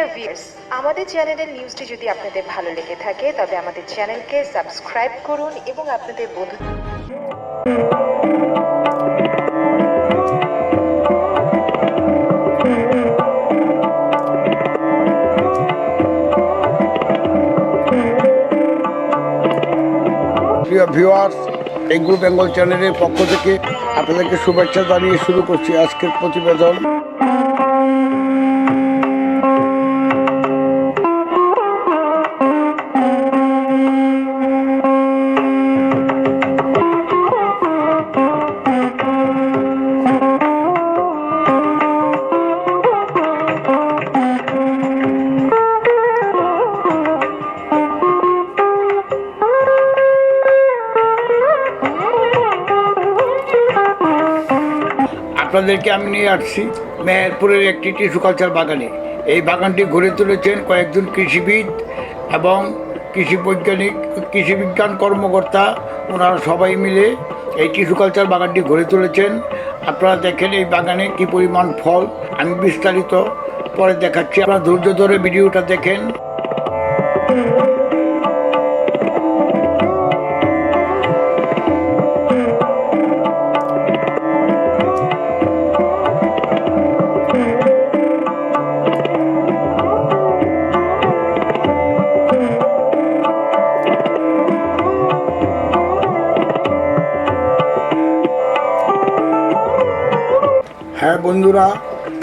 Dear viewers আমাদের চ্যানেলের নিউজটি যদি আপনাদের ভালো লেগে থাকে, তবে আমাদের চ্যানেলকে সাবস্ক্রাইব করুন এবং আপনাদের বন্ধু প্রিয় ভিউয়ার্স এগ্রো বেঙ্গল চ্যানেলের পক্ষ থেকে আপনাদেরকে শুভেচ্ছা জানিয়ে শুরু করছি আজকের প্রতিবেদন। আপনাদেরকে আমি নিয়ে আসছি মেহেরপুরের একটি টিস্যু কালচার বাগানে। এই বাগানটি গড়ে তুলেছেন কয়েকজন কৃষিবিদ এবং কৃষি বৈজ্ঞানিক, কৃষি বিজ্ঞান কর্মকর্তা, ওনারা সবাই মিলে এই টিস্যু কালচার বাগানটি গড়ে তুলেছেন। আপনারা দেখেন এই বাগানে কি পরিমাণ ফল। আমি বিস্তারিত পরে দেখাচ্ছি। আপনারা ধৈর্য ধরে ভিডিওটা দেখেন। হ্যাঁ বন্ধুরা,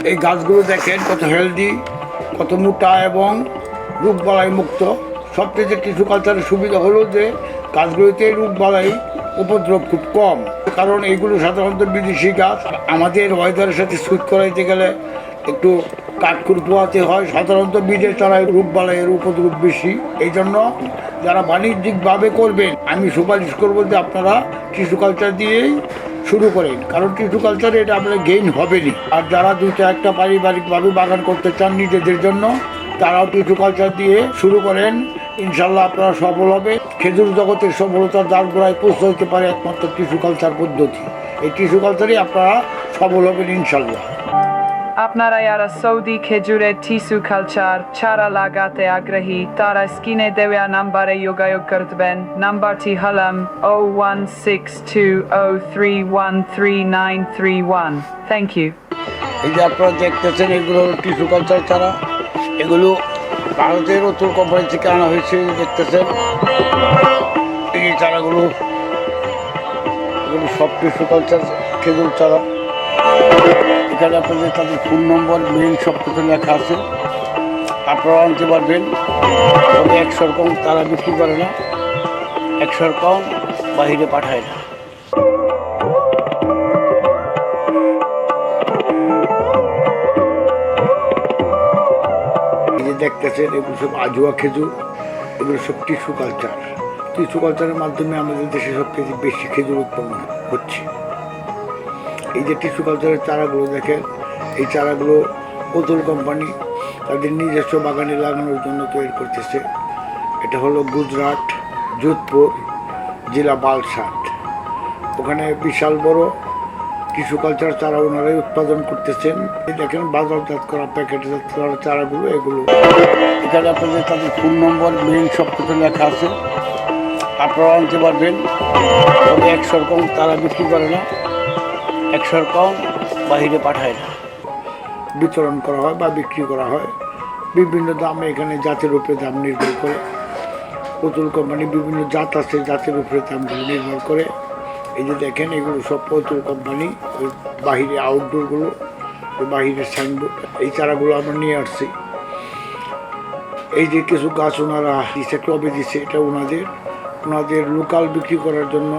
এই গাছগুলো দেখেন কত হেলদি কত মোটা এবং রোগবালাই মুক্ত। সবচেয়ে টিস্যু কালচারের সুবিধা হলো যে গাছগুলোতে রোগবালাই উপদ্রব খুব কম। কারণ এইগুলো সাধারণত বিদেশি গাছ। আমাদের ওয়েদারের সাথে সুইট করাইতে গেলে একটু কাঠকুর পোয়াতে হয়। সাধারণত বীজের চারায় রোগবালাইয়ের উপদ্রব বেশি। এই জন্য যারা বাণিজ্যিকভাবে করবেন, আমি সুপারিশ করব যে আপনারা টিস্যু কালচার দিয়েই শুরু করেন কারণ কিছু কালচারে এটা আপনার গেইন হবেনি। আর যারা দুটো একটা পারিবারিকভাবে বাগান করতে চান নিজেদের জন্য, তারাও কিছু কালচার দিয়ে শুরু করেন। ইনশাল্লাহ আপনারা সফল হবে। খেজুর জগতের সফলতার দ্বার গোড়ায় পৌঁছে হতে পারে একমাত্র টিসু কালচার পদ্ধতি। এই টিসু কালচারই আপনারা সফল হবেন ইনশাল্লাহ আপনারা যারা সৌদি খেজুরের টিস্যু কালচার চারা লাগাতে আগ্রহী, তারা স্কিনে দেওয়া নাম্বারে যোগাযোগ করবেন। নাম্বারটি হলাম O one six two O three one three nine three one thank you এই যে আপনারা দেখতেছেন, এগুলো টিস্যু কালচার ছাড়া। এগুলো ভারতের উত্তর কোম্পানি থেকে আনা হয়েছে দেখতেছেন। এই চারাগুলো সব টিস্যু কালচার খেজুর চারা। এখানে আপনাদের তাদের ফোন নম্বর মেইল সব কিছু লেখা আছে। আপনারা আনতে পারবেন। তবে একশো রকম তারা বিক্রি করে না। একশো রকম বাহিরে পাঠায় না। দেখতেছেন, এগুলো সব আজুয়া খেজুর, এগুলো সব টিস্যু কালচার টিস্যু কালচারের মাধ্যমে আমাদের দেশে সবচেয়ে বেশি খেজুর উৎপন্ন হচ্ছে। এই যে টিস্যু কালচারের চারাগুলো দেখেন, এই চারাগুলো পুতুল কোম্পানি তাদের নিজস্ব বাগানে লাগানোর জন্য তৈরি করতেছে। এটা হলো গুজরাট যোধপুর জেলা বালসাট। ওখানে বিশাল বড় টিস্যু কালচার চারা ওনারাই উৎপাদন করতেছেন। দেখেন বাজারজাত করা প্যাকেটজাত করা চারাগুলো, এগুলো। এখানে আপনাদের তাদের ফোন নম্বর মেইল সব কিছু লেখা আছে। আপনারা আনতে পারবেন। তবে একশো রকম তারা বিক্রি করে না। একশো রকম বাহিরে পাঠায় না। বিতরণ করা হয় বা বিক্রি করা হয়। বিভিন্ন দামে এখানে জাতের উপরে দাম নির্ভর করে। পুতুল কোম্পানি বিভিন্ন জাত আছে, জাতের উপরে দামগুলো নির্ভর করে। এই যে দেখেন, এগুলো সব পুতুল কোম্পানি ওই বাহিরে আউটডোরগুলো ওই বাহিরের সাইনবোর্ড এই চারাগুলো আমরা নিয়ে আসছি। এই যে কিছু গাছ ওনারা দিচ্ছে টবে দিচ্ছে এটা ওনাদের ওনাদের লোকাল বিক্রি করার জন্য।